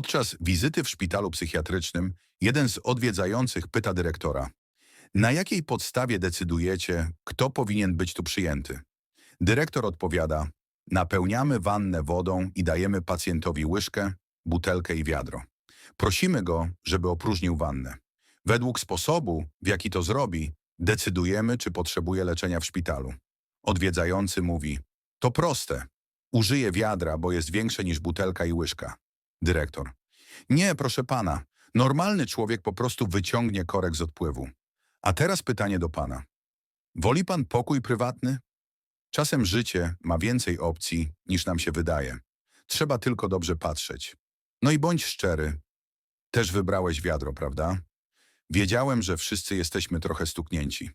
Podczas wizyty w szpitalu psychiatrycznym jeden z odwiedzających pyta dyrektora, na jakiej podstawie decydujecie, kto powinien być tu przyjęty? Dyrektor odpowiada, napełniamy wannę wodą i dajemy pacjentowi łyżkę, butelkę i wiadro. Prosimy go, żeby opróżnił wannę. Według sposobu, w jaki to zrobi, decydujemy, czy potrzebuje leczenia w szpitalu. Odwiedzający mówi, to proste. Użyję wiadra, bo jest większe niż butelka i łyżka. Dyrektor. Nie, proszę pana. Normalny człowiek po prostu wyciągnie korek z odpływu. A teraz pytanie do pana. Woli pan pokój prywatny? Czasem życie ma więcej opcji, niż nam się wydaje. Trzeba tylko dobrze patrzeć. No i bądź szczery. Też wybrałeś wiadro, prawda? Wiedziałem, że wszyscy jesteśmy trochę stuknięci.